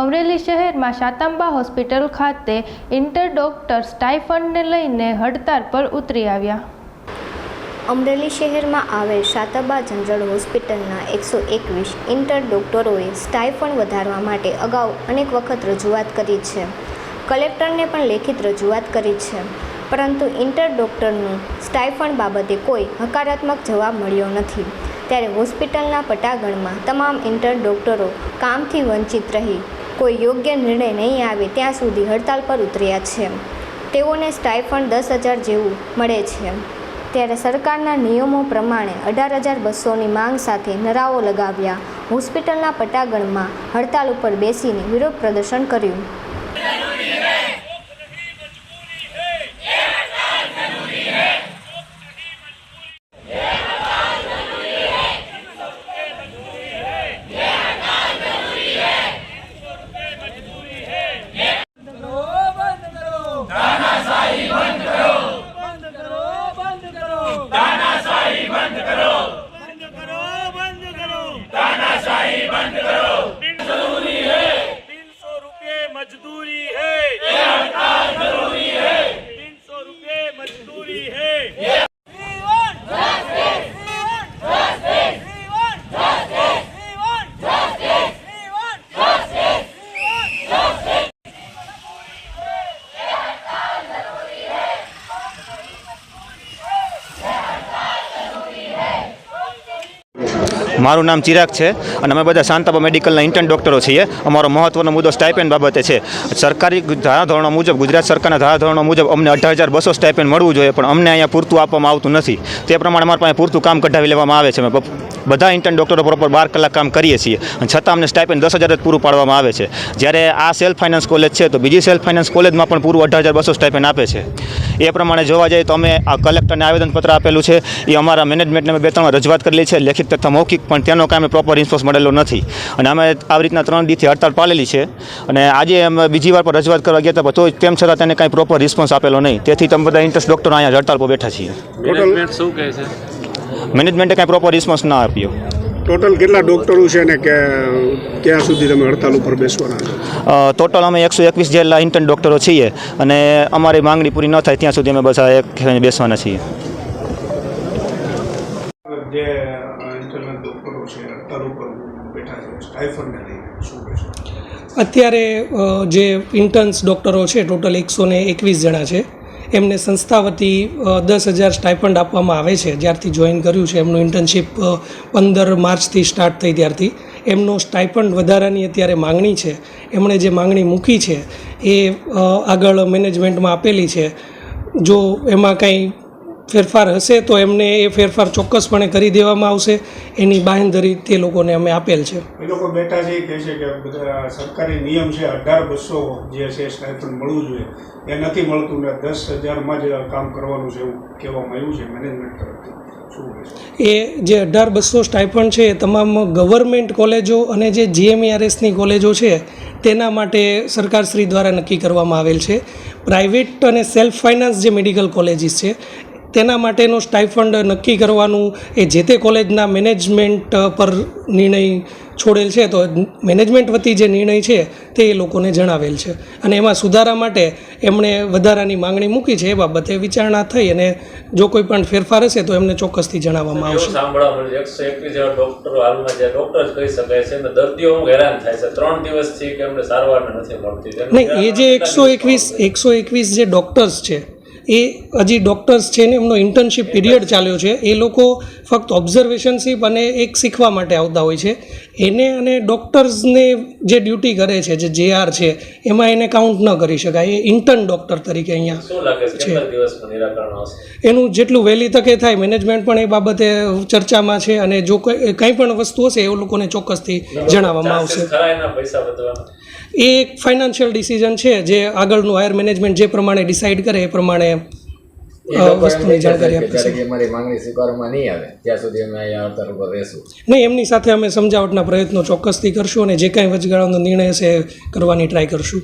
અમરેલી શહેરમાં શાતાંબા હોસ્પિટલ ખાતે inter doctor સ્ટાઇફંડને લઈને હડતાળ પર ઉતરી આવ્યા. અમરેલી શહેરમાં આવેલ શાતાબા જનરલ હોસ્પિટલના એકસો એકવીસ ઇન્ટર ડોક્ટરોએ સ્ટાઇફંડ વધારવા માટે અગાઉ અનેક વખત રજૂઆત કરી છે. કલેક્ટરને પણ લેખિત રજૂઆત કરી છે. પરંતુ ઇન્ટર ડોક્ટરનું સ્ટાઇફંડ બાબતે કોઈ હકારાત્મક જવાબ મળ્યો નથી. ત્યારે હોસ્પિટલના પટાગણમાં તમામ ઇન્ટર ડોક્ટરો કામથી વંચિત રહી કોઈ યોગ્ય નિર્ણય નહીં આવે ત્યાં સુધી હડતાલ પર ઉતર્યા છે. તેઓને સ્ટાઇફંડ દસ હજાર જેવું મળે છે. ત્યારે સરકારના નિયમો પ્રમાણે અઢાર હજાર બસોની માંગ સાથે નરાઓ લગાવ્યા. હોસ્પિટલના પટાગણમાં હડતાલ ઉપર બેસીને વિરોધ પ્રદર્શન કર્યું. મારું નામ ચિરાગ છે અને અમે બધા શાંતાબા મેડિકલના ઇન્ટર્ન ડૉક્ટરો છીએ. અમારો મહત્વનો મુદ્દો સ્ટાઇપેન્ડ બાબતે છે. સરકારી ધારાધોરણો મુજબ, ગુજરાત સરકારના ધારાધોરણો મુજબ અમને અઢાર હજાર બસો સ્ટાઇપેન્ડ મળવું જોઈએ, પણ અમને અહીંયા પૂરતું આપવામાં આવતું નથી. તે પ્રમાણે અમારા પાસે પૂરતું કામ કઢાવી લેવામાં આવે છે બધા ઇન્ટર્ન ડૉક્ટરો પ્રોપર બાર કલાક કામ કરીએ છીએ. અને છતાં અમને સ્ટાઇપેન્ડ દસ હજાર જ પૂરું પાડવામાં આવે છે. જ્યારે આ સેલ્ફ ફાઇનાન્સ કોલેજ છે, તો બીજી સેલ્ફ ફાઇનાન્સ કોલેજમાં પણ પૂરું અઢાર હજાર બસો સ્ટાઇપેન્ડ આપે છે. એ પ્રમાણે જોવા જઈએ તો અમે આ કલેક્ટરને આવેદનપત્ર આપેલું છે. એ અમારા મેનેજમેન્ટને અમે બે ત્રણ રજૂઆત કરેલી છે. લેખિત તથા મૌખિક, પણ તેનો કાંઈ પ્રોપર રિસ્પોન્સ મળેલો નથી. અને અમે આવી રીતના ત્રણ દીથી હડતાળ પાડેલી છે. અને આજે અમે બીજી વાર પર રજૂઆત કરવા ગયા હતા તો તેમ છતાં તેને કાંઈ પ્રોપર રિસ્પોન્સ આપેલો નહીં. તેથી તમે બધા ઇન્ટરેસ્ટ ડૉક્ટરો અહીંયા હડતાળ પર બેઠા છીએ. શું કહે છે? મેનેજમેન્ટે કાંઈ પ્રોપર રિસ્પોન્સ ના આપ્યો. ટોટલ કેટલા ડોક્ટરો છે ને કે ક્યાં સુધી તમે હડતાલ ઉપર બેસવાના છો? ટોટલ અમે એકસો એકવીસ જેટલા ઇન્ટર્ન ડોક્ટરો છીએ અને અમારી માંગણી પૂરી ન થાય ત્યાં સુધી અમે બધા એક બેસવાના છીએ. જે ઇન્ટરનલ ડોક્ટરો છે હડતાલ ઉપર બેઠા છે સ્ટાઇફંડને લઈને શું કહેશો? અત્યારે જે ઇન્ટર્ન્સ ડોક્ટરો છે ટોટલ એકસો ને એકવીસ જણા છે. એમને સંસ્થા વતી દસ હજાર સ્ટાઇપન્ડ આપવામાં આવે છે. જ્યારથી જોઈન કર્યું છે એમનું ઇન્ટર્નશીપ પંદર માર્ચથી સ્ટાર્ટ થઈ ત્યારથી. એમનો સ્ટાઇપન્ડ વધારાની અત્યારે માંગણી છે. એમણે જે માંગણી મૂકી છે એ આગળ મેનેજમેન્ટમાં આપેલી છે. જો એમાં કંઈ ફેરફાર હશે તો એમને એ ફેરફાર ચોક્કસપણે કરી દેવામાં આવશે. એની બાંહેધરી તે લોકોને અમે આપેલ છે. એ લોકો બેઠા છે કહે છે કે બધા સરકારી નિયમ છે અઢાર બસો જે છે સ્ટાઇફંડ મળવું જોઈએ. એ નથી મળતું ને દસ હજારમાં જ કામ કરવાનું છે એવું કહેવામાં આવ્યું છે મેનેજમેન્ટ તરફથી. એ જે અઢાર બસો સ્ટાઇફન્ડ છે એ તમામ ગવર્મેન્ટ કોલેજો અને જે જીએમઈઆરએસની કોલેજો છે તેના માટે સરકારશ્રી દ્વારા નક્કી કરવામાં આવેલ છે. પ્રાઇવેટ અને સેલ્ફ ફાઇનાન્સ જે મેડિકલ કોલેજીસ છે તેના માટેનો સ્ટાઇફંડ નક્કી કરવાનું એ જે તે કોલેજના મેનેજમેન્ટ પર નિર્ણય છોડેલ છે. તો મેનેજમેન્ટ વતી જે નિર્ણય છે તે એ લોકોને જણાવેલ છે. અને એમાં સુધારા માટે એમણે વધારાની માંગણી મૂકી છે. એ બાબતે વિચારણા થઈ અને જો કોઈ પણ ફેરફાર હશે તો એમને ચોક્કસથી જણાવવામાં આવશે. સાંભળવા એકસો એકવીસ જેવા ડોક્ટરો હાલમાં જે ડોક્ટર કહી શકાય છે અને દર્દીઓ હેરાન થાય છે. ત્રણ દિવસથી કે અમને સારવાર નથી મળતી. નહીં એ જે એકસો એકવીસ એકસો એકવીસ જે ડૉક્ટર્સ છે એ હજી ડૉક્ટર્સ છે ને એમનો ઇન્ટર્નશીપ પીરિયડ ચાલ્યો છે. એ લોકો ફક્ત ઓબ્ઝર્વેશનશીપ અને એક શીખવા માટે આવતા હોય છે. એને અને ડૉક્ટર્સને જે ડ્યુટી કરે છે જે જે આર છે એમાં એને કાઉન્ટ ન કરી શકાય. એ ઇન્ટર્ન ડૉક્ટર તરીકે અહીંયા છે? એનું જેટલું વહેલી તકે થાય મેનેજમેન્ટ પણ એ બાબતે ચર્ચામાં છે અને જો કોઈ કંઈ પણ વસ્તુ હશે એ લોકોને ચોક્કસથી જણાવવામાં આવશે. એ એક ફાઇનાન્શિયલ ડિસિઝન છે જે આગળનું હાયર મેનેજમેન્ટ જે પ્રમાણે ડિસાઇડ કરે એ પ્રમાણે વસ્તુની જાણકારી નહીં એમની સાથે અમે સમજાવટના પ્રયત્નો ચોક્કસથી કરશું અને જે કાંઈ વચગાળાનો નિર્ણય છે એ કરવાની ટ્રાય કરશું.